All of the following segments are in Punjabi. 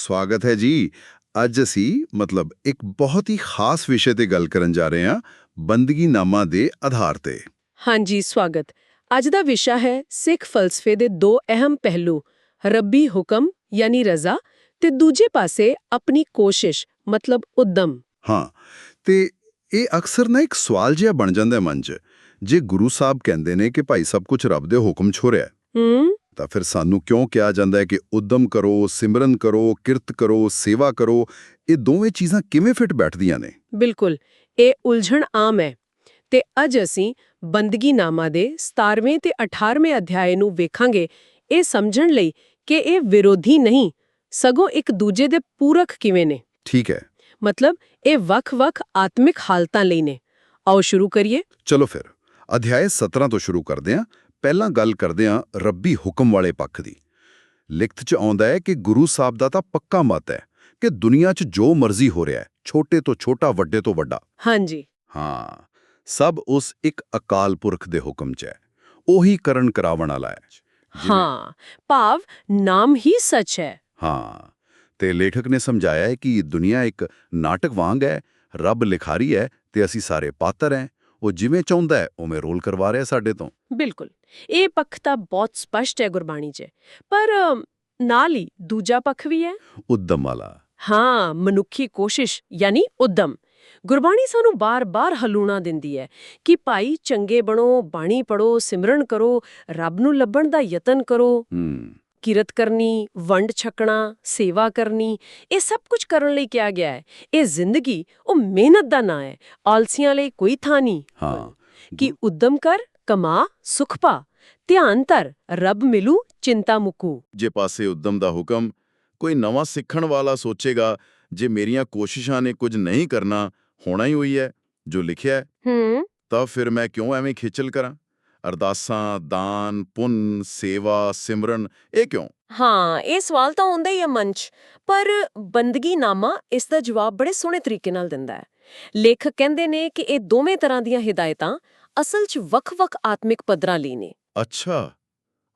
ਸਵਾਗਤ ਹੈ ਜੀ। ਅੱਜ ਅਸੀਂ ਮਤਲਬ ਇੱਕ ਬਹੁਤ ਹੀ ਖਾਸ ਵਿਸ਼ੇ ਤੇ ਗੱਲ ਕਰਨ ਜਾ ਰਹੇ ਹਾਂ ਬੰਦਗੀ ਨਾਮਾ ਦੇ ਆਧਾਰ ਤੇ। ਹਾਂਜੀ ਸਵਾਗਤ। ਅੱਜ ਦਾ ਵਿਸ਼ਾ ਹੈ ਸਿੱਖ ਫਲਸਫੇ ਦੇ ਦੋ ਅਹਿਮ ਪਹਿਲੂ ਰੱਬੀ ਹੁਕਮ ਯਾਨੀ ਰਜ਼ਾ ਤੇ ਦੂਜੇ ਪਾਸੇ ਆਪਣੀ ਕੋਸ਼ਿਸ਼ ਮਤਲਬ ਉਦਮ। ਹਾਂ ਤੇ ਇਹ ਅਕਸਰ ਨਾ ਇੱਕ ਸਵਾਲ ਜਿਹਾ ਬਣ ਜਾਂਦਾ ਹੈ ਮਨ 'ਚ ਜੇ ਗੁਰੂ ਸਾਹਿਬ ਕਹਿੰਦੇ ਨੇ ਕਿ ਭਾਈ ਸਭ ਕੁਝ ਰੱਬ ਦੇ ਹੁਕਮ ਹੈ, ਹੂੰ। ਤਾਂ ਫਿਰ ਸਾਨੂੰ ਕਿਉਂ ਕਿਹਾ ਜਾਂਦਾ ਹੈ ਕਿ ਉਦਮ ਕਰੋ ਸਿਮਰਨ ਕਰੋ ਕਿਰਤ ਕਰੋ ਸੇਵਾ ਕਰੋ? ਇਹ ਦੋਵੇਂ ਚੀਜ਼ਾਂ ਕਿਵੇਂ ਫਿੱਟ ਬੈਠਦੀਆਂ ਨੇ? ਬਿਲਕੁਲ। ਇਹ ਉਲਝਣ ਆਮ ਹੈ। ਤੇ ਅੱਜ ਅਸੀਂ ਬੰਦਗੀ ਨਾਮਾ ਦੇ 17ਵੇਂ ਤੇ 18ਵੇਂ ਅਧਿਆਏ ਨੂੰ ਵੇਖਾਂਗੇ ਇਹ ਸਮਝਣ ਲਈ ਕਿ ਇਹ ਵਿਰੋਧੀ ਨਹੀਂ ਸਗੋਂ ਇੱਕ ਦੂਜੇ ਦੇ ਪੂਰਕ ਕਿਵੇਂ ਨੇ? ਠੀਕ ਹੈ। ਮਤਲਬ ਇਹ ਵੱਖ-ਵੱਖ ਆਤਮਿਕ ਹਾਲਤਾਂ ਲਈ ਨੇ। ਆਓ ਸ਼ੁਰੂ ਕਰੀਏ। ਚਲੋ ਫਿਰ। ਅਧਿਆਇ 17 ਤੋਂ ਸ਼ੁਰੂ ਕਰਦੇ ਹਾਂ। ਪਹਿਲਾਂ ਗੱਲ ਕਰਦੇ ਹਾਂ ਰੱਬੀ ਹੁਕਮ ਵਾਲੇ ਪੱਖ ਦੀ। ਲਿਖਤ 'ਚ ਆਉਂਦਾ ਹੈ ਕਿ ਗੁਰੂ ਸਾਹਿਬ ਦਾ ਤਾਂ ਪੱਕਾ ਮਤ ਹੈ ਕਿ ਦੁਨੀਆ 'ਚ ਜੋ ਮਰਜ਼ੀ ਹੋ ਰਿਹਾ ਹੈ ਛੋਟੇ ਤੋਂ ਛੋਟਾ ਵੱਡੇ ਤੋਂ ਵੱਡਾ। ਹਾਂਜੀ। ਹਾਂ ਸਭ ਉਸ ਇੱਕ ਅਕਾਲ ਪੁਰਖ ਦੇ ਹੁਕਮ 'ਚ ਹੈ। ਉਹੀ ਕਰਨ ਕਰਾਵਣ ਵਾਲਾ ਹੈ। ਹਾਂ ਭਾਵ ਨਾਮ ਹੀ ਸੱਚ ਹੈ। ਹਾਂ ਤੇ ਲੇਖਕ ਨੇ ਸਮਝਾਇਆ ਹੈ ਕਿ ਦੁਨੀਆ ਇੱਕ ਨਾਟਕ ਵਾਂਗ ਹੈ ਰੱਬ ਲਿਖਾਰੀ ਹੈ ਤੇ ਅਸੀਂ ਸਾਰੇ ਪਾਤਰ ਹੈ। ਉਹ ਜਿਵੇਂ ਚਾਹੁੰਦਾ ਹੈ ਉਵੇਂ ਰੋਲ ਕਰਵਾ ਰਿਹਾ ਸਾਡੇ ਤੋਂ। ਬਿਲਕੁਲ। ਇਹ ਪੱਖ ਤਾਂ ਬਹੁਤ ਸਪਸ਼ਟ ਹੈ ਗੁਰਬਾਣੀ 'ਚ। ਪਰ ਨਾਲ ਹੀ ਦੂਜਾ ਪੱਖ ਵੀ ਹੈ। ਉਦਮ ਵਾਲਾ। ਹਾਂ ਮਨੁੱਖੀ ਕੋਸ਼ਿਸ਼ ਯਾਨੀ ਉਦਮ। ਗੁਰਬਾਣੀ ਸਾਨੂੰ ਬਾਰ-ਬਾਰ ਹਲੂਣਾ ਦਿੰਦੀ ਹੈ ਕਿ ਭਾਈ ਚੰਗੇ ਬਣੋ ਬਾਣੀ ਪੜੋ ਸਿਮਰਨ ਕਰੋ ਰੱਬ ਨੂੰ ਲੱਭਣ ਦਾ ਯਤਨ ਕਰੋ। ਹੂੰ। ਕਿਰਤ ਕਰਨੀ ਵੰਡ ਛਕਣਾ ਸੇਵਾ ਕਰਨੀ ਇਹ ਸਭ ਕੁਝ ਕਰਨ ਲਈ ਕਿਹਾ ਗਿਆ ਹੈ। ਇਹ ਜ਼ਿੰਦਗੀ ਉਹ ਮਿਹਨਤ ਦਾ ਨਾਂ ਹੈ। ਆਲਸੀਆਂ ਲਈ ਕੋਈ ਥਾਂ ਨਹੀਂ। ਹਾਂ। ਕਿ ਉਦਮ ਕਰ ਕਮਾ ਸੁਖ ਪਾ। ਧਿਆਨ ਧਰ ਰੱਬ ਮਿਲੂ ਚਿੰਤਾ ਮੁਕੂ। ਜੇ ਪਾਸੇ ਉਦਮ ਦਾ ਹੁਕਮ ਕੋਈ ਨਵਾਂ ਸਿੱਖਣ ਵਾਲਾ ਸੋਚੇਗਾ ਜੇ ਮੇਰੀਆਂ ਕੋਸ਼ਿਸ਼ਾਂ ਨੇ ਕੁਝ ਨਹੀਂ ਕਰਨਾ ਹੋਣਾ ਹੀ ਹੋਈ ਹੈ। ਜੋ ਲਿਖਿਆ ਹੈ, ਹੂੰ। ਤਾਂ ਫਿਰ ਮੈਂ ਕਿਉਂ ਐਵੇਂ ਖੇਚਲ ਕਰਾਂ? ਅਰਦਾਸਾਂ ਦਾਨ ਪੁੰਨ ਸੇਵਾ ਸਿਮਰਨ ਇਹ ਕਿਉਂ? ਹਾਂ ਇਹ ਸਵਾਲ ਤਾਂ ਆਉਂਦਾ ਹੀ ਹੈ ਮਨ 'ਚ ਪਰ ਬੰਦਗੀ ਨਾਮਾ ਇਸ ਦਾ ਜਵਾਬ ਬੜੇ ਸੋਹਣੇ ਤਰੀਕੇ ਨਾਲ ਦਿੰਦਾ ਹੈ। ਲੇਖਕ ਕਹਿੰਦੇ ਨੇ ਕਿ ਇਹ ਦੋਵੇਂ ਤਰ੍ਹਾਂ ਦੀਆਂ ਹਿਦਾਇਤਾਂ ਅਸਲ 'ਚ ਵੱਖ-ਵੱਖ ਆਤਮਿਕ ਪੱਧਰਾਂ ਲਈ ਨੇ। ਅੱਛਾ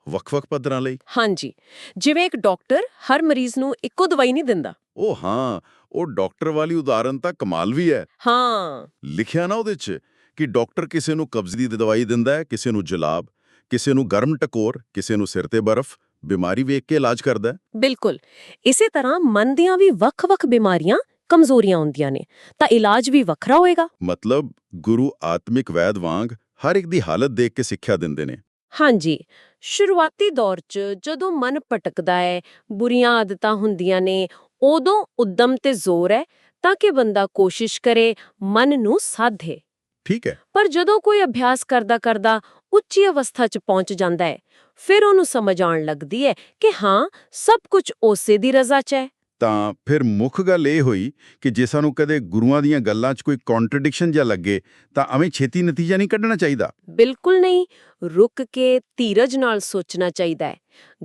ਵੱਖ-ਵੱਖ ਪੱਧਰਾਂ ਲਈ? ਹਾਂਜੀ ਜਿਵੇਂ ਇੱਕ ਡਾਕਟਰ ਹਰ ਮਰੀਜ਼ ਨੂੰ ਇੱਕੋ ਦਵਾਈ ਨਹੀਂ ਦਿੰਦਾ। ਉਹ ਹਾਂ ਉਹ ਡਾਕਟਰ ਵਾਲੀ ਉਦਾਹਰਨ ਤਾਂ ਕਮਾਲ ਵੀ ਹੈ। ਹਾਂ। ਲਿਖਿਆ ਨਾ ਉਹਦੇ 'ਚ ਕਿ ਡਾਕਟਰ ਕਿਸੇ ਨੂੰ ਕਬਜ਼ ਦੀ ਦਵਾਈ ਦਿੰਦਾ ਹੈ ਕਿਸੇ ਨੂੰ ਜਲਾਬ ਕਿਸੇ ਨੂੰ ਗਰਮ ਟਕੋਰ ਕਿਸੇ ਨੂੰ ਸਿਰ ਤੇ ਬਰਫ਼ ਬਿਮਾਰੀ ਵੇਖ ਕੇ ਇਲਾਜ ਕਰਦਾ ਹੈ। ਬਿਲਕੁਲ। ਇਸੇ ਤਰ੍ਹਾਂ ਮਨ ਦੀਆਂ ਵੀ ਵੱਖ-ਵੱਖ ਬਿਮਾਰੀਆਂ ਕਮਜ਼ੋਰੀਆਂ ਹੁੰਦੀਆਂ ਨੇ ਤਾਂ ਇਲਾਜ ਵੀ ਵੱਖਰਾ ਹੋਏਗਾ। ਮਤਲਬ ਗੁਰੂ ਆਤਮਿਕ ਵੈਦ ਵਾਂਗ ਹਰ ਇੱਕ ਦੀ ਹਾਲਤ ਦੇਖ ਕੇ ਸਿੱਖਿਆ ਦਿੰਦੇ ਨੇ। ਹਾਂਜੀ। ਸ਼ੁਰੂਆਤੀ ਦੌਰ 'ਚ ਜਦੋਂ ਮਨ ਭਟਕਦਾ ਹੈ ਬੁਰੀਆਂ ਆਦਤਾਂ ਹੁੰਦੀਆਂ ਨੇ ਉਦੋਂ ਉਦਮ ਤੇ ਜ਼ੋਰ ਹੈ ਤਾਂ ਕਿ ਬੰਦਾ ਕੋਸ਼ਿਸ਼ ਕਰੇ ਮਨ ਨੂੰ ਸਾਧੇ। ਠੀਕ ਹੈ। ਪਰ ਜਦੋਂ ਕੋਈ ਅਭਿਆਸ ਕਰਦਾ ਕਰਦਾ ਉੱਚੀ ਅਵਸਥਾ 'ਚ ਪਹੁੰਚ ਜਾਂਦਾ ਹੈ ਫਿਰ ਉਹਨੂੰ ਸਮਝ ਆਉਣ ਲੱਗਦੀ ਹੈ ਕਿ ਹਾਂ ਸਭ ਕੁਝ ਉਸੇ ਦੀ ਰਜ਼ਾ 'ਚ ਹੈ। ਤਾਂ ਫਿਰ ਮੁੱਖ ਗੱਲ ਇਹ ਹੋਈ ਕਿ ਜੇ ਸਾਨੂੰ ਕਦੇ ਗੁਰੂਆਂ ਦੀਆਂ ਗੱਲਾਂ 'ਚ ਕੋਈ ਕੰਟਰਡਿਕਸ਼ਨ ਜਾਂ ਲੱਗੇ ਤਾਂ ਐਵੇਂ ਛੇਤੀ ਨਤੀਜਾ ਨਹੀਂ ਕੱਢਣਾ ਚਾਹੀਦਾ। ਬਿਲਕੁਲ ਨਹੀਂ। ਰੁਕ ਕੇ ਧੀਰਜ ਨਾਲ ਸੋਚਣਾ ਚਾਹੀਦਾ ਹੈ।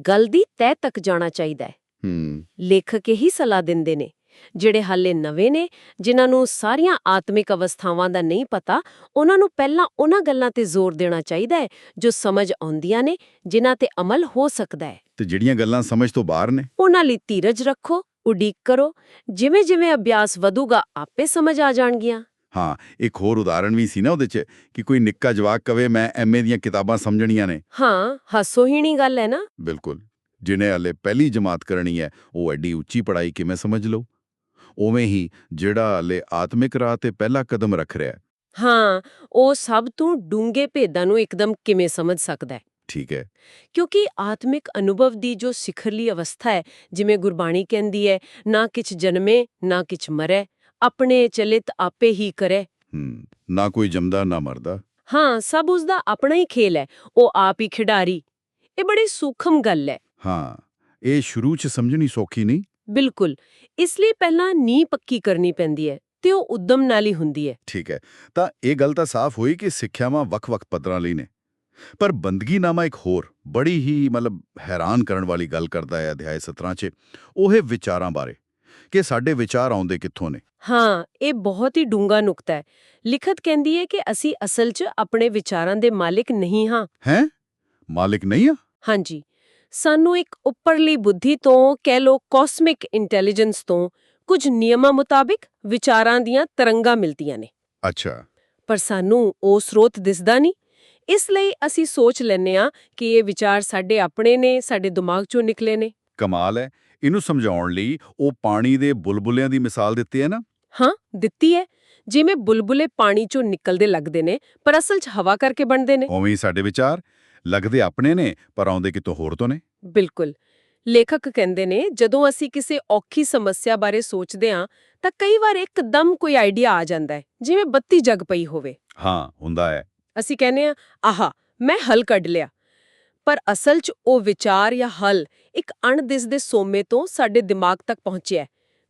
ਗੱਲ ਦੀ ਤਹਿ ਤੱਕ ਜਾਣਾ ਚਾਹੀਦਾ ਹੈ। ਹੂੰ। ਲੇਖਕ ਇਹੀ ਸਲਾਹ ਦਿੰਦੇ ਨੇ। ਜਿਹੜੇ ਹਾਲੇ ਨਵੇਂ ਨੇ ਜਿਨ੍ਹਾਂ ਨੂੰ ਸਾਰੀਆਂ ਆਤਮਿਕ ਅਵਸਥਾਵਾਂ ਦਾ ਨਹੀਂ ਪਤਾ ਉਹਨਾਂ ਨੂੰ ਪਹਿਲਾਂ ਉਹਨਾਂ ਗੱਲਾਂ ਤੇ ਜ਼ੋਰ ਦੇਣਾ ਚਾਹੀਦਾ ਹੈ ਜੋ ਸਮਝ ਆਉਂਦੀਆਂ ਨੇ ਜਿਨ੍ਹਾਂ ਤੇ ਅਮਲ ਹੋ ਸਕਦਾ ਹੈ। ਤੇ ਜਿਹੜੀਆਂ ਗੱਲਾਂ ਸਮਝ ਤੋਂ ਬਾਹਰ ਨੇ? ਉਹਨਾਂ ਲਈ ਧੀਰਜ ਰੱਖੋ ਉਡੀਕ ਕਰੋ ਜਿਵੇਂ ਜਿਵੇਂ ਅਭਿਆਸ ਵਧੂਗਾ ਆਪੇ ਸਮਝ ਆ ਜਾਣਗੀਆਂ। ਹਾਂ ਇੱਕ ਹੋਰ ਉਦਾਹਰਣ ਵੀ ਸੀ ਨਾ ਉਹਦੇ 'ਚ ਕਿ ਕੋਈ ਨਿੱਕਾ ਜਵਾਕ ਕਵੇ ਮੈਂ ਐਮਏ ਦੀਆਂ ਕਿਤਾਬਾਂ ਸਮਝਣੀਆਂ ਨੇ। ਹਾਂ ਹਾਸੋਹੀਣੀ ਗੱਲ ਹੈ ਨਾ। ਬਿਲਕੁਲ। ਜਿਹਨੇ ਹਲੇ ਪਹਿਲੀ ਜਮਾਤ ਕਰਨੀ ਹੈ ਉਹ ਐਡੀ ਉੱਚੀ ਪੜ੍ਹਾਈ ਕਿਵੇਂ ਸਮਝ ਲਓ ਉਵੇਂ ਹੀ ਜਿਹੜਾ ਹਲੇ ਆਤਮਿਕ ਰਾਹ ਤੇ ਪਹਿਲਾ ਕਦਮ ਰੱਖ ਰਿਹਾ ਹੈ। ਹਾਂ ਉਹ ਸਭ ਤੋਂ ਡੂੰਘੇ ਭੇਦਾਂ ਨੂੰ ਇੱਕਦਮ ਕਿਵੇਂ ਸਮਝ ਸਕਦਾ ਹੈ? ਠੀਕ ਹੈ। ਕਿਉਂਕਿ ਆਤਮਿਕ ਅਨੁਭਵ ਦੀ ਜੋ ਸਿਖਰਲੀ ਅਵਸਥਾ ਹੈ ਜਿਵੇਂ ਗੁਰਬਾਣੀ ਕਹਿੰਦੀ ਹੈ ਨਾ ਕਿਛ ਜਨਮੇ ਨਾ ਕਿਛ ਮਰੈ ਆਪਣੇ ਚਲਿਤ ਆਪੇ ਹੀ ਕਰੇ। ਹੂੰ ਨਾ ਕੋਈ ਜੰਮਦਾ ਨਾ ਮਰਦਾ। ਹਾਂ ਸਭ ਉਸ ਦਾ ਆਪਣਾ ਹੀ ਖੇਲ ਹੈ ਉਹ ਆਪ ਹੀ ਖਿਡਾਰੀ। ਇਹ ਬੜੀ ਸੂਖਮ ਗੱਲ ਹੈ। ਹਾਂ ਇਹ ਸ਼ੁਰੂ 'ਚ ਸਮਝਣੀ ਸੌਖੀ ਨਹੀਂ। ਬਿਲਕੁਲ ਇਸ ਲਈ ਪਹਿਲਾਂ ਨੀ ਪੱਕੀ ਕਰਨੀ ਪੈਂਦੀ ਹੈ ਤੇ ਉਹ ਉਦਮ ਨਾਲ ਹੀ ਹੁੰਦੀ ਹੈ। ਠੀਕ ਹੈ ਤਾਂ ਇਹ ਗੱਲ ਤਾਂ ਸਾਫ਼ ਹੋਈ ਕਿ ਸਿੱਖਿਆਵਾਂ ਵੱਖ-ਵੱਖ ਪੱਧਰਾਂ ਲਈ ਨੇ। ਪਰ ਬੰਦਗੀਨਾਮਾ ਇੱਕ ਹੋਰ ਬੜੀ ਹੀ ਮਤਲਬ ਹੈਰਾਨ ਕਰਨ ਵਾਲੀ ਗੱਲ ਕਰਦਾ ਹੈ ਅਧਿਆਇ 17 'ਚ ਉਹ ਹੈ ਵਿਚਾਰਾਂ ਬਾਰੇ ਕਿ ਸਾਡੇ ਵਿਚਾਰ ਆਉਂਦੇ ਕਿੱਥੋਂ ਨੇ। ਹਾਂ ਇਹ ਬਹੁਤ ਹੀ ਡੂੰਘਾ ਨੁਕਤਾ ਹੈ। ਲਿਖਤ ਕਹਿੰਦੀ ਹੈ ਕਿ ਅਸੀਂ ਅਸਲ 'ਚ ਆਪਣੇ ਵਿਚਾਰਾਂ ਦੇ ਮਾਲਿਕ ਨਹੀਂ ਹਾਂ। ਹੈ? ਮਾਲਿਕ ਨਹੀਂ ਆ? ਹਾਂਜੀ। ਸਾਨੂੰ ਇੱਕ ਉੱਪਰਲੀ ਬੁੱਧੀ ਤੋਂ ਕਹਿ ਲੋ ਕਾਸਮਿਕ ਇੰਟੈਲੀਜੈਂਸ ਤੋਂ ਕੁਝ ਨਿਯਮਾਂ ਮੁਤਾਬਿਕ ਵਿਚਾਰਾਂ ਦੀਆਂ ਤਰੰਗਾਂ ਮਿਲਦੀਆਂ ਨੇ। ਅੱਛਾ। ਪਰ ਸਾਨੂੰ ਉਹ ਸਰੋਤ ਦਿਸਦਾ ਨਹੀਂ। ਇਸ ਲਈ ਅਸੀਂ ਸੋਚ ਲੈਂਦੇ ਆ ਕਿ ਇਹ ਵਿਚਾਰ ਸਾਡੇ ਆਪਣੇ ਨੇ ਸਾਡੇ ਦਿਮਾਗ ਚੋਂ ਨਿਕਲੇ ਨੇ। ਕਮਾਲ ਹੈ। ਇਹਨੂੰ ਸਮਝਾਉਣ ਲਈ ਉਹ ਪਾਣੀ ਦੇ ਬੁਲਬੁਲਿਆਂ ਦੀ ਮਿਸਾਲ ਦਿੱਤੀ ਹੈ ਨਾ? ਹਾਂ ਦਿੱਤੀ ਹੈ। ਜਿਵੇਂ ਬੁਲਬੁਲੇ ਪਾਣੀ ਚੋਂ ਨਿਕਲਦੇ ਲੱਗਦੇ ਨੇ ਪਰ ਅਸਲ 'ਚ ਹਵਾ ਕਰਕੇ ਬਣਦੇ ਨੇ। ਉਵੇਂ ਹੀ ਸਾਡੇ ਵਿਚਾਰ। ਲੱਗਦੇ ਆਪਣੇ ਨੇ ਪਰ ਆਉਂਦੇ ਕਿਤੋਂ ਹੋਰ ਤੋਂ ਨੇ? ਬਿਲਕੁਲ। ਲੇਖਕ ਕਹਿੰਦੇ ਨੇ ਜਦੋਂ ਅਸੀਂ ਕਿਸੇ ਔਖੀ ਸਮੱਸਿਆ ਬਾਰੇ ਸੋਚਦੇ ਹਾਂ ਤਾਂ ਕਈ ਵਾਰ ਇੱਕਦਮ ਕੋਈ ਆਈਡੀਆ ਆ ਜਾਂਦਾ ਹੈ ਜਿਵੇਂ ਬੱਤੀ ਜਗ ਪਈ ਹੋਵੇ। ਹਾਂ ਹੁੰਦਾ ਹੈ। ਅਸੀਂ ਕਹਿੰਦੇ ਆ ਆਹਾ ਮੈਂ ਹੱਲ ਕੱਢ ਲਿਆ। ਪਰ ਅਸਲ 'ਚ ਉਹ ਵਿਚਾਰ ਜਾਂ ਹੱਲ ਇੱਕ ਅਣਦਿਸਦੇ ਸੋਮੇ ਤੋਂ ਸਾਡੇ ਦਿਮਾਗ ਤੱਕ ਪਹੁੰਚਿਆ।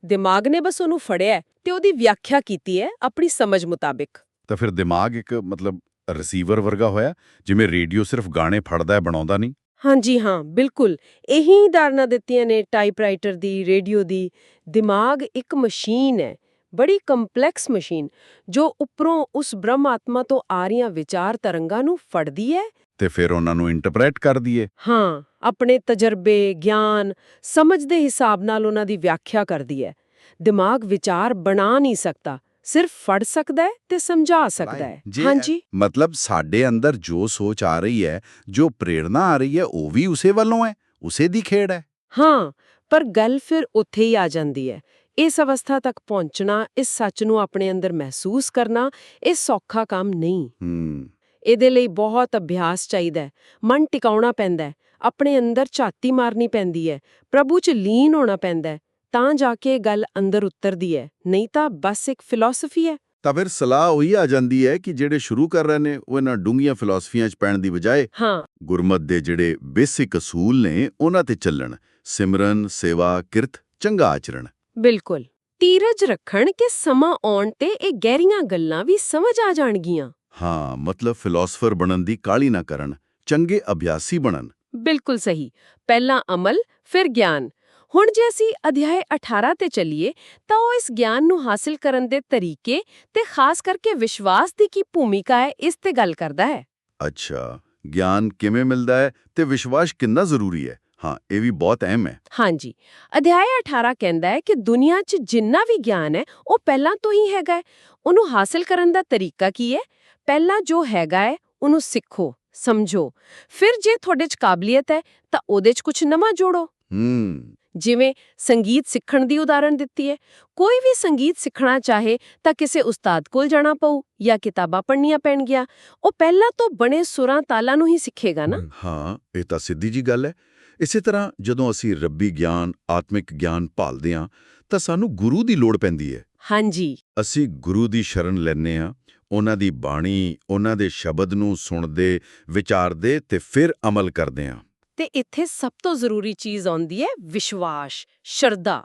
ਦਿਮਾਗ ਨੇ ਬਸ ਉਹਨੂੰ ਫੜਿਆ ਤੇ ਉਹਦੀ ਵਿਆਖਿਆ ਕੀਤੀ ਹੈ ਆਪਣੀ ਸਮਝ ਮੁਤਾਬਿਕ। ਤਾਂ ਫਿਰ ਦਿਮਾਗ ਇੱਕ ਮਤਲਬ ਰਿਸੀਵਰ ਵਰਗਾ ਹੋਇਆ ਜਿਵੇਂ ਰੇਡੀਓ ਸਿਰਫ ਗਾਣੇ ਫੜਦਾ ਹੈ ਬਣਾਉਂਦਾ ਨਹੀਂ। ਹਾਂਜੀ ਹਾਂ ਬਿਲਕੁਲ। ਇਹੀ ਧਾਰਨਾ ਦਿੱਤੀਆਂ ਨੇ ਟਾਈਪਰਾਈਟਰ ਦੀ ਰੇਡੀਓ ਦੀ। ਦਿਮਾਗ ਇੱਕ ਮਸ਼ੀਨ ਹੈ ਬੜੀ ਕੰਪਲੈਕਸ ਮਸ਼ੀਨ ਜੋ ਉੱਪਰੋਂ ਉਸ ਬ੍ਰਹਮ ਆਤਮਾ ਤੋਂ ਆ ਰਹੀਆਂ ਵਿਚਾਰ ਤਰੰਗਾਂ ਨੂੰ ਫੜਦੀ ਹੈ। ਤੇ ਫਿਰ ਉਹਨਾਂ ਨੂੰ ਇੰਟਰਪ੍ਰੈਟ ਕਰ ਦਈਏ ਹਾਂ ਆਪਣੇ ਤਜਰਬੇ ਗਿਆਨ ਸਮਝ ਦੇ ਹਿਸਾਬ ਨਾਲ ਉਹਨਾਂ ਦੀ ਵਿਆਖਿਆ ਕਰਦੀ ਹੈ। ਦਿਮਾਗ ਵਿਚਾਰ ਬਣਾ ਨਹੀਂ ਸਕਦਾ। ਸਿਰਫ ਫੜ ਸਕਦਾ ਹੈ ਤੇ ਸਮਝਾ ਸਕਦਾ ਹੈ। ਹਾਂਜੀ? ਮਤਲਬ ਸਾਡੇ ਅੰਦਰ ਜੋ ਸੋਚ ਆ ਰਹੀ ਹੈ ਜੋ ਪ੍ਰੇਰਣਾ ਆ ਰਹੀ ਹੈ ਉਹ ਵੀ ਉਸੇ ਵੱਲੋਂ ਹੈ ਉਸੇ ਦੀ ਖੇਡ ਹੈ। ਹਾਂ ਪਰ ਗੱਲ ਫਿਰ ਉੱਥੇ ਹੀ ਆ ਜਾਂਦੀ ਹੈ। ਇਸ ਅਵਸਥਾ ਤੱਕ ਪਹੁੰਚਣਾ ਇਸ ਸੱਚ ਨੂੰ ਆਪਣੇ ਅੰਦਰ ਮਹਿਸੂਸ ਕਰਨਾ ਇਹ ਸੌਖਾ ਕੰਮ ਨਹੀਂ। ਹੂੰ। ਇਹਦੇ ਲਈ ਬਹੁਤ ਅਭਿਆਸ ਚਾਹੀਦਾ ਹੈ। ਮਨ ਟਿਕਾਉਣਾ ਪੈਂਦਾ ਹੈ। ਆਪਣੇ ਅੰਦਰ ਝਾਤੀ ਮਾਰਨੀ ਪੈਂਦੀ ਹੈ। ਪ੍ਰਭੂ 'ਚ ਲੀਨ ਹੋਣਾ ਪੈਂਦਾ ਹੈ। ਤਾਂ ਜਾ ਕੇ ਗੱਲ ਅੰਦਰ ਉਤਰਦੀ ਹੈ। ਨਹੀਂ ਤਾਂ ਬਸ ਇੱਕ ਫਿਲਾਸਫੀ ਹੈ। ਤਾਂ ਫਿਰ ਸਲਾਹ ਉਹੀ ਆ ਜਾਂਦੀ ਹੈ ਕਿ ਜਿਹੜੇ ਸ਼ੁਰੂ ਕਰ ਰਹੇ ਨੇ ਉਹ ਇਹਨਾਂ ਡੂੰਘੀਆਂ ਫਿਲਾਸਫੀਆਂ 'ਚ ਪੈਣ ਦੀ ਬਜਾਏ ਹਾਂ। ਗੁਰਮਤ ਦੇ ਜਿਹੜੇ ਬੇਸਿਕ ਅਸੂਲ ਨੇ ਉਹਨਾਂ ਤੇ ਚੱਲਣ। ਸਿਮਰਨ ਸੇਵਾ ਕਿਰਤ ਚੰਗਾ ਆਚਰਣ। ਬਿਲਕੁਲ। ਧੀਰਜ ਰੱਖਣ ਕਿ ਸਮਾਂ ਆਉਣ ਤੇ ਇਹ ਗਹਿਰੀਆਂ ਗੱਲਾਂ ਵੀ ਸਮਝ ਆ ਜਾਣਗੀਆਂ। ਹਾਂ ਮਤਲਬ ਫਿਲਾਸਫਰ ਬਣਨ ਦੀ ਕਾਲੀ ਨਾ ਕਰਨ ਚੰਗੇ ਅਭਿਆਸੀ ਬਣਨ। ਬਿਲਕੁਲ ਸਹੀ। ਪਹਿਲਾਂ ਅਮਲ ਫਿਰ ਗਿਆਨ। ਹੁਣ ਜੇ ਅਸੀਂ ਅਧਿਆਇ 18 ਤੇ ਚੱਲੀਏ ਤਾਂ ਉਹ ਇਸ ਗਿਆਨ ਨੂੰ ਹਾਸਲ ਕਰਨ ਦੇ ਤਰੀਕੇ ਤੇ ਖਾਸ ਕਰਕੇ ਵਿਸ਼ਵਾਸ ਦੀ ਕੀ ਭੂਮਿਕਾ ਹੈ ਇਸ ਤੇ ਗੱਲ ਕਰਦਾ ਹੈ। ਅੱਛਾ ਗਿਆਨ ਕਿਵੇਂ ਮਿਲਦਾ ਹੈ ਤੇ ਵਿਸ਼ਵਾਸ ਕਿੰਨਾ ਜ਼ਰੂਰੀ ਹੈ? ਹਾਂ ਇਹ ਵੀ ਬਹੁਤ ਅਹਿਮ ਹੈ। ਹਾਂਜੀ ਅਧਿਆਇ 18 ਕਹਿੰਦਾ ਹੈ ਕਿ ਦੁਨੀਆ 'ਚ ਜਿੰਨਾ ਵੀ ਗਿਆਨ ਹੈ ਉਹ ਪਹਿਲਾਂ ਤੋਂ ਹੀ ਹੈਗਾ ਹੈ। ਉਹਨੂੰ ਹਾਸਲ ਕਰਨ ਦਾ ਤਰੀਕਾ ਕੀ ਹੈ? ਪਹਿਲਾਂ ਜੋ ਹੈਗਾ ਹੈ ਉਹਨੂੰ ਸਿੱਖੋ ਸਮਝੋ। ਫਿਰ ਜੇ ਤੁਹਾਡੇ 'ਚ ਕਾਬਲੀਅਤ ਹੈ ਤਾਂ ਉਹਦੇ 'ਚ ਕੁਝ ਨਵਾਂ ਜੋੜੋ। ਹੂੰ। ਜਿਵੇਂ ਸੰਗੀਤ ਸਿੱਖਣ ਦੀ ਉਦਾਹਰਣ ਦਿੱਤੀ ਹੈ। ਕੋਈ ਵੀ ਸੰਗੀਤ ਸਿੱਖਣਾ ਚਾਹੇ ਤਾਂ ਕਿਸੇ ਉਸਤਾਦ ਕੋਲ ਜਾਣਾ ਪਊ ਜਾਂ ਕਿਤਾਬਾਂ ਪੜ੍ਹਨੀਆਂ ਪੈਣਗੀਆਂ। ਉਹ ਪਹਿਲਾਂ ਤੋਂ ਬਣੇ ਸੁਰਾਂ ਤਾਲਾਂ ਨੂੰ ਹੀ ਸਿੱਖੇਗਾ ਨਾ। ਹਾਂ ਇਹ ਤਾਂ ਸਿੱਧੀ ਜੀ ਗੱਲ ਹੈ। ਇਸੇ ਤਰ੍ਹਾਂ ਜਦੋਂ ਅਸੀਂ ਰੱਬੀ ਗਿਆਨ ਆਤਮਿਕ ਗਿਆਨ ਭਾਲਦੇ ਹਾਂ ਤਾਂ ਸਾਨੂੰ ਗੁਰੂ ਦੀ ਲੋੜ ਪੈਂਦੀ ਹੈ। ਹਾਂਜੀ। ਅਸੀਂ ਗੁਰੂ ਦੀ ਸ਼ਰਨ ਲੈਂਦੇ ਹਾਂ ਉਹਨਾਂ ਦੀ ਬਾਣੀ ਉਹਨਾਂ ਦੇ ਸ਼ਬਦ ਨੂੰ ਸੁਣਦੇ ਵਿਚਾਰਦੇ ਤੇ ਫਿਰ ਅਮਲ ਕਰਦੇ ਹਾਂ। ਤੇ ਇੱਥੇ ਸਭ ਤੋਂ ਜ਼ਰੂਰੀ ਚੀਜ਼ ਆਉਂਦੀ ਹੈ ਵਿਸ਼ਵਾਸ ਸ਼ਰਧਾ।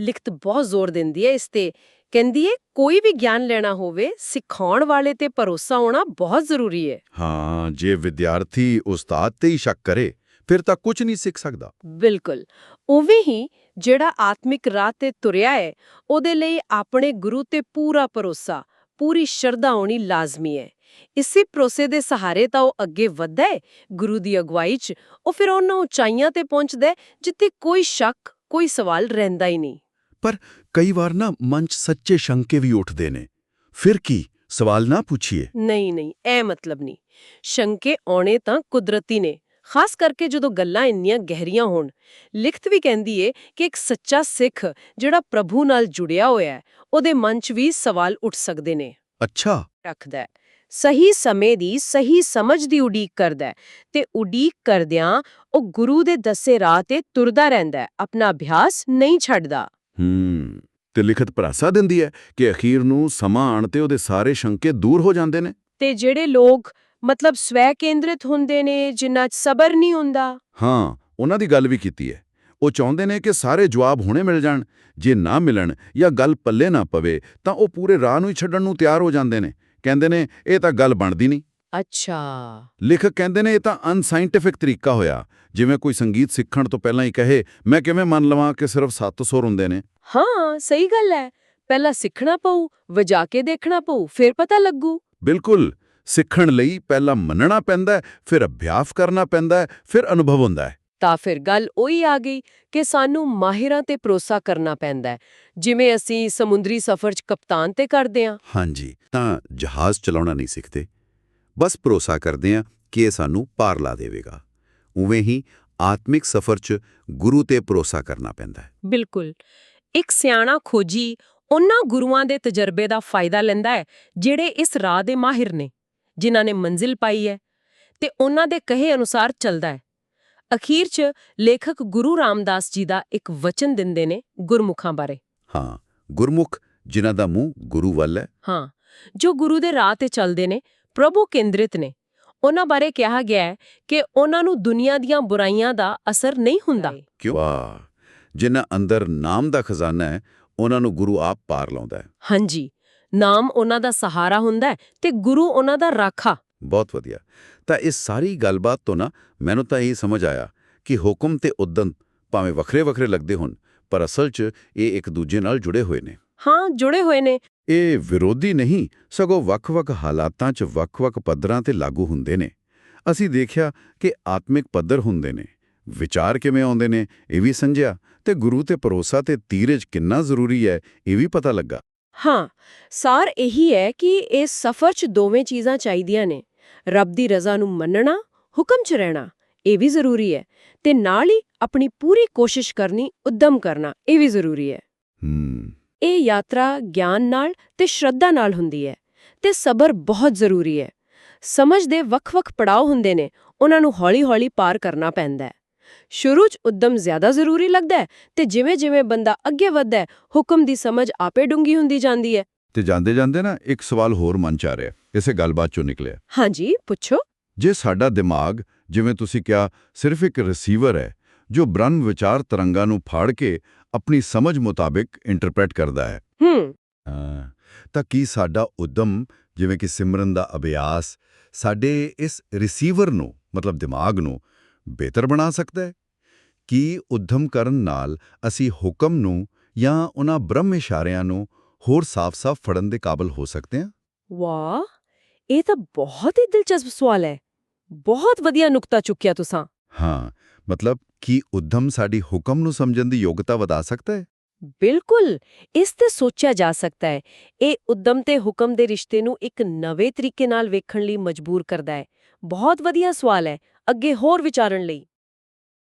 ਲਿਖਤ ਬਹੁਤ ਜ਼ੋਰ ਦਿੰਦੀ ਹੈ ਇਸ ਤੇ। ਕਹਿੰਦੀ ਹੈ ਕੋਈ ਵੀ ਗਿਆਨ ਲੈਣਾ ਹੋਵੇ ਸਿਖਾਉਣ ਵਾਲੇ ਤੇ ਭਰੋਸਾ ਹੋਣਾ ਬਹੁਤ ਜ਼ਰੂਰੀ ਹੈ। ਹਾਂ ਜੇ ਵਿਦਿਆਰਥੀ ਉਸਤਾਦ ਤੇ ਹੀ ਸ਼ੱਕ ਕਰੇ ਫਿਰ ਤਾਂ ਕੁਝ ਨਹੀਂ ਸਿੱਖ ਸਕਦਾ। ਬਿਲਕੁਲ। ਉਵੇਂ ਹੀ ਜਿਹੜਾ ਆਤਮਿਕ ਰਾਹ ਤੇ ਤੁਰਿਆ ਹੈ ਉਹਦੇ ਲਈ ਆਪਣੇ ਗੁਰੂ ਤੇ ਪੂਰਾ ਭਰੋਸਾ ਪੂਰੀ ਸ਼ਰਧਾ ਹੋਣੀ ਲਾਜ਼ਮੀ ਹੈ। ਇਸੇ ਭਰੋਸੇ ਦੇ ਸਹਾਰੇ ਤਾਂ ਉਹ ਅੱਗੇ ਵਧਦਾ ਹੈ ਗੁਰੂ ਦੀ ਅਗਵਾਈ 'ਚ। ਉਹ ਫਿਰ ਉਹਨਾਂ ਉਚਾਈਆਂ ਤੇ ਪਹੁੰਚਦਾ ਹੈ ਜਿੱਥੇ ਕੋਈ ਸ਼ੱਕ ਕੋਈ ਸਵਾਲ ਰਹਿੰਦਾ ਹੀ ਨਹੀਂ। ਕਈ ਵਾਰ ਨਾ ਮਨ 'ਚ ਸੱਚੇ ਸ਼ੰਕੇ ਵੀ ਉੱਠਦੇ ਨੇ। ਫਿਰ ਕੀ? ਸਵਾਲ ਨਾ ਪੁੱਛੀਏ। ਨਹੀਂ ਨਹੀਂ ਇਹ ਮਤਲਬ ਨਹੀਂ। ਸ਼ੰਕੇ ਆਉਣੇ ਤਾਂ ਕੁਦਰਤੀ ਨੇ ਖਾਸ ਕਰਕੇ ਜਦੋਂ ਗੱਲਾਂ ਇੰਨੀਆਂ ਗਹਿਰੀਆਂ ਹੋਣ। ਲਿਖਤ ਵੀ ਕਹਿੰਦੀ ਏ ਕਿ ਇੱਕ ਸੱਚਾ ਸਿੱਖ ਜਿਹੜਾ ਪ੍ਰਭੂ ਨਾਲ ਜੁੜਿਆ ਹੋਇਆ ਹੈ ਉਹਦੇ ਮਨ 'ਚ ਵੀ ਸਵਾਲ ਉੱਠ ਸਕਦੇ ਨੇ। ਅੱਛਾ। ਰੱਖਦਾ ਹੈ। ਸਹੀ ਸਮੇਂ ਦੀ ਸਹੀ ਸਮਝ ਦੀ ਉਡੀਕ ਕਰਦਾ ਹੈ ਤੇ ਉਡੀਕ ਕਰਦਿਆਂ ਉਹ ਗੁਰੂ ਦੇ ਦੱਸੇ ਰਾਹ ਤੇ ਤੁਰਦਾ ਰਹਿੰਦਾ ਹੈ ਆਪਣਾ ਅਭਿਆਸ ਨਹੀਂ ਛੱਡਦਾ। ਹੂੰ ਤੇ ਲਿਖਤ ਭਰਾਸਾ ਦਿੰਦੀ ਹੈ ਕਿ ਅਖੀਰ ਨੂੰ ਸਮਾਂ ਆਣ ਤੇ ਉਹਦੇ ਸਾਰੇ ਸ਼ੰਕੇ ਦੂਰ ਹੋ ਜਾਂਦੇ ਨੇ? ਤੇ ਜਿਹੜੇ ਲੋਕ ਮਤਲਬ ਸਵੈ ਕੇਂਦਰਿਤ ਹੁੰਦੇ ਨੇ ਜਿਨ੍ਹਾਂ 'ਚ ਸਬਰ ਨਹੀਂ ਹੁੰਦਾ। ਹਾਂ ਉਹਨਾਂ ਦੀ ਗੱਲ ਵੀ ਕੀਤੀ ਹੈ। ਉਹ ਚਾਹੁੰਦੇ ਨੇ ਕਿ ਸਾਰੇ ਜਵਾਬ ਹੁਣੇ ਮਿਲ ਜਾਣ। ਜੇ ਨਾ ਮਿਲਣ ਜਾਂ ਗੱਲ ਪੱਲੇ ਨਾ ਪਵੇ ਤਾਂ ਉਹ ਪੂਰੇ ਰਾਹ ਨੂੰ ਹੀ ਛੱਡਣ ਨੂੰ ਤਿਆਰ ਹੋ ਜਾਂਦੇ ਨੇ। ਕਹਿੰਦੇ ਨੇ ਇਹ ਤਾਂ ਗੱਲ ਬਣਦੀ ਨਹੀਂ। ਅੱਛਾ। ਲੇਖਕ ਕਹਿੰਦੇ ਨੇ ਇਹ ਤਾਂ ਅਨਸਾਇੰਟਿਫਿਕ ਤਰੀਕਾ ਹੋਇਆ। ਜਿਵੇਂ ਕੋਈ ਸੰਗੀਤ ਸਿੱਖਣ ਤੋਂ ਪਹਿਲਾਂ ਹੀ ਕਹੇ ਮੈਂ ਕਿਵੇਂ ਮੰਨ ਲਵਾਂ ਕਿ ਸਿਰਫ ਸੱਤ ਸੁਰ ਹੁੰਦੇ ਨੇ? ਹਾਂ ਸਹੀ ਗੱਲ ਹੈ। ਪਹਿਲਾਂ ਸਿੱਖਣਾ ਪਊ ਵਜਾ ਕੇ ਦੇਖਣਾ ਪਊ ਫਿਰ ਪਤਾ ਲੱਗੂ। ਬਿਲਕੁਲ। ਸਿੱਖਣ ਲਈ ਪਹਿਲਾਂ ਮੰਨਣਾ ਪੈਂਦਾ ਫਿਰ ਅਭਿਆਸ ਕਰਨਾ ਪੈਂਦਾ ਫਿਰ ਅਨੁਭਵ ਹੁੰਦਾ ਹੈ। ਤਾਂ ਫਿਰ ਗੱਲ ਉਹੀ ਆ ਗਈ ਕਿ ਸਾਨੂੰ ਮਾਹਿਰਾਂ ਤੇ ਭਰੋਸਾ ਕਰਨਾ ਪੈਂਦਾ ਹੈ। ਜਿਵੇਂ ਅਸੀਂ ਸਮੁੰਦਰੀ ਸਫ਼ਰ 'ਚ ਕਪਤਾਨ ਤੇ ਕਰਦੇ ਹਾਂ। ਹਾਂਜੀ ਤਾਂ ਜਹਾਜ਼ ਚਲਾਉਣਾ ਨਹੀਂ ਸਿੱਖਦੇ। ਬਸ ਭਰੋਸਾ ਕਰਦੇ ਹਾਂ ਕਿ ਇਹ ਸਾਨੂੰ ਪਾਰ ਲਾ ਦੇਵੇਗਾ। ਉਵੇਂ ਹੀ ਆਤਮਿਕ ਸਫ਼ਰ 'ਚ ਗੁਰੂ ਤੇ ਭਰੋਸਾ ਕਰਨਾ ਪੈਂਦਾ ਹੈ। ਬਿਲਕੁਲ। ਇੱਕ ਸਿਆਣਾ ਖੋਜੀ ਉਹਨਾਂ ਗੁਰੂਆਂ ਦੇ ਤਜਰਬੇ ਦਾ ਫਾਇਦਾ ਲੈਂਦਾ ਹੈ ਜਿਹੜੇ ਇਸ ਰਾਹ ਦੇ ਮਾਹਿਰ ਨੇ ਜਿਨ੍ਹਾਂ ਨੇ ਮੰਜ਼ਿਲ ਪਾਈ ਹੈ ਤੇ ਉਹਨਾਂ ਦੇ ਕਹੇ ਅਨੁਸਾਰ ਚੱਲਦਾ ਹੈ। ਅਖੀਰ 'ਚ ਲੇਖਕ ਗੁਰੂ ਰਾਮਦਾਸ ਜੀ ਦਾ ਇੱਕ ਵਚਨ ਦਿੰਦੇ ਨੇ ਗੁਰਮੁਖਾਂ ਬਾਰੇ। ਹਾਂ ਗੁਰਮੁਖ ਜਿਨ੍ਹਾਂ ਦਾ ਮੂੰਹ ਗੁਰੂ ਵੱਲ ਹੈ। ਹਾਂ ਜੋ ਗੁਰੂ ਦੇ ਰਾਹ ਤੇ ਚੱਲਦੇ ਨੇ ਪ੍ਰਭੂ ਕੇਂਦਰਿਤ ਨੇ। ਉਹਨਾਂ ਬਾਰੇ ਕਿਹਾ ਗਿਆ ਹੈ ਕਿ ਉਹਨਾਂ ਨੂੰ ਦੁਨੀਆ ਦੀਆਂ ਬੁਰਾਈਆਂ ਦਾ ਅਸਰ ਨਹੀਂ ਹੁੰਦਾ। ਕਿਉਂ? ਵਾਹ ਜਿਨ੍ਹਾਂ ਅੰਦਰ ਨਾਮ ਦਾ ਖਜ਼ਾਨਾ ਹੈ ਉਹਨਾਂ ਨੂੰ ਗੁਰੂ ਆਪ ਪਾਰ ਲਾਉਂਦਾ ਹੈ। ਹਾਂਜੀ ਨਾਮ ਉਹਨਾਂ ਦਾ ਸਹਾਰਾ ਹੁੰਦਾ ਹੈ ਤੇ ਗੁਰੂ ਉਹਨਾਂ ਦਾ ਰਾਖਾ। ਬਹੁਤ ਵਧੀਆ। ਤਾਂ ਇਸ ਸਾਰੀ ਗੱਲਬਾਤ ਤੋਂ ਨਾ ਮੈਨੂੰ ਤਾਂ ਇਹ ਸਮਝ ਆਇਆ ਕਿ ਹੁਕਮ ਤੇ ਉਦਮ ਭਾਵੇਂ ਵੱਖਰੇ-ਵੱਖਰੇ ਲੱਗਦੇ ਹੋਣ ਪਰ ਅਸਲ 'ਚ ਇਹ ਇੱਕ ਦੂਜੇ ਨਾਲ ਜੁੜੇ ਹੋਏ ਨੇ। ਹਾਂ ਜੁੜੇ ਹੋਏ ਨੇ। ਇਹ ਵਿਰੋਧੀ ਨਹੀਂ ਸਗੋਂ ਵੱਖ-ਵੱਖ ਹਾਲਾਤਾਂ 'ਚ ਵੱਖ-ਵੱਖ ਪੱਧਰਾਂ ਤੇ ਲਾਗੂ ਹੁੰਦੇ ਨੇ। ਅਸੀਂ ਦੇਖਿਆ ਕਿ ਆਤਮਿਕ ਪੱਧਰ ਹੁੰਦੇ ਨੇ। ਵਿਚਾਰ ਕਿਵੇਂ ਆਉਂਦੇ ਨੇ ਇਹ ਵੀ ਸਮਝਿਆ ਤੇ ਗੁਰੂ ਤੇ ਭਰੋਸਾ ਤੇ ਧੀਰਜ ਕਿੰਨਾ ਜ਼ਰੂਰੀ ਹੈ ਇਹ ਵੀ ਪਤਾ ਲੱਗਾ। ਹਾਂ ਸਾਰ ਇਹੀ ਹੈ ਕਿ ਇਸ ਸਫ਼ਰ 'ਚ ਦੋਵੇਂ ਚੀਜ਼ਾਂ ਚਾਹੀਦੀਆਂ ਨੇ। ਰੱਬ ਦੀ ਰਜ਼ਾ ਨੂੰ ਮੰਨਣਾ ਹੁਕਮ 'ਚ ਰਹਿਣਾ ਇਹ ਵੀ ਜ਼ਰੂਰੀ ਹੈ ਤੇ ਨਾਲ ਹੀ ਆਪਣੀ ਪੂਰੀ ਕੋਸ਼ਿਸ਼ ਕਰਨੀ ਉਦਮ ਕਰਨਾ ਇਹ ਵੀ ਜ਼ਰੂਰੀ ਹੈ। ਇਹ ਯਾਤਰਾ ਗਿਆਨ ਨਾਲ ਤੇ ਸ਼ਰਧਾ ਨਾਲ ਹੁੰਦੀ ਹੈ ਤੇ ਸਬਰ ਬਹੁਤ ਜ਼ਰੂਰੀ ਹੈ। ਸਮਝ ਦੇ ਵੱਖ-ਵੱਖ ਪੜਾਅ ਹੁੰਦੇ ਨੇ ਉਹਨਾਂ ਨੂੰ ਹੌਲੀ-ਹੌਲੀ ਪਾਰ ਕਰਨਾ ਪੈਂਦਾ ਹੈ। ਸ਼ੁਰੂ 'ਚ ਉਦਮ ਜ਼ਿਆਦਾ ਜ਼ਰੂਰੀ ਲੱਗਦਾ ਹੈ ਤੇ ਜਿਵੇਂ-ਜਿਵੇਂ ਬੰਦਾ ਅੱਗੇ ਵੱਧਦਾ ਹੈ ਹੁਕਮ ਦੀ ਸਮਝ ਆਪੇ ਡੂੰਗੀ ਹੁੰਦੀ ਜਾਂਦੀ ਹੈ। ਤੇ ਜਾਂਦੇ ਜਾਂਦੇ ਨਾ ਇੱਕ ਸਵਾਲ ਹੋਰ ਮਨ ਚ ਆ ਰਿਹਾ ਇਸੇ ਗੱਲਬਾਤ ਚੋਂ ਨਿਕਲਿਆ। ਹਾਂਜੀ ਪੁੱਛੋ। ਜੇ ਸਾਡਾ ਦਿਮਾਗ ਜਿਵੇਂ ਤੁਸੀਂ ਕਿਹਾ ਸਿਰਫ ਇੱਕ ਰਿਸੀਵਰ ਹੈ ਜੋ ਬ੍ਰਹਮ ਵਿਚਾਰ ਤਰੰਗਾਂ ਨੂੰ ਫਾੜ ਕੇ ਆਪਣੀ ਸਮਝ ਮੁਤਾਬਿਕ ਇੰਟਰਪ੍ਰੀਟ ਕਰਦਾ ਹੈ। ਹੂੰ। ਹਾਂ, ਤਾਂ ਕੀ ਸਾਡਾ ਉਦਮ ਜਿਵੇਂ ਕਿ ਸਿਮਰਨ ਦਾ ਅਭਿਆਸ ਸਾਡੇ ਇਸ ਰਿਸੀਵਰ ਨੂੰ ਮਤਲਬ ਦਿਮਾਗ ਨੂੰ ਬਿਹਤਰ ਬਣਾ ਸਕਦਾ ਹੈ? ਕੀ ਉਦਮ ਕਰਨ ਨਾਲ ਅਸੀਂ ਹੁਕਮ ਨੂੰ ਜਾਂ ਉਹਨਾਂ ਬ੍ਰਹਮ ਇਸ਼ਾਰਿਆਂ ਨੂੰ ਹੋਰ ਸਾਫ਼-ਸਾਫ਼ ਫੜਨ ਦੇ ਕਾਬਿਲ ਹੋ ਸਕਦੇ ਹਾਂ? ਵਾਹ! ਇਹ ਤਾਂ ਬਹੁਤ ਹੀ ਦਿਲਚਸਪ ਸਵਾਲ ਹੈ। ਬਹੁਤ ਵਧੀਆ ਨੁਕਤਾ ਚੁੱਕਿਆ ਤੁਸੀਂ। ਹਾਂ ਮਤਲਬ ਕੀ ਉਦਮ ਸਾਡੀ ਹੁਕਮ ਨੂੰ ਸਮਝਣ ਦੀ ਯੋਗਤਾ ਵਧਾ ਸਕਦਾ ਹੈ? ਬਿਲਕੁਲ! ਇਸ ਤੇ ਸੋਚਿਆ ਜਾ ਸਕਦਾ ਹੈ। ਇਹ ਉਦਮ ਤੇ ਹੁਕਮ ਦੇ ਰਿਸ਼ਤੇ ਨੂੰ ਇੱਕ ਨਵੇਂ ਤਰੀਕੇ ਨਾਲ ਵੇਖਣ ਲਈ ਮਜਬੂਰ ਕਰਦਾ ਹੈ। ਬਹੁਤ ਵਧੀਆ ਸਵਾਲ ਹੈ। ਅੱਗੇ ਹੋਰ ਵਿਚਾਰਨ ਲਈ।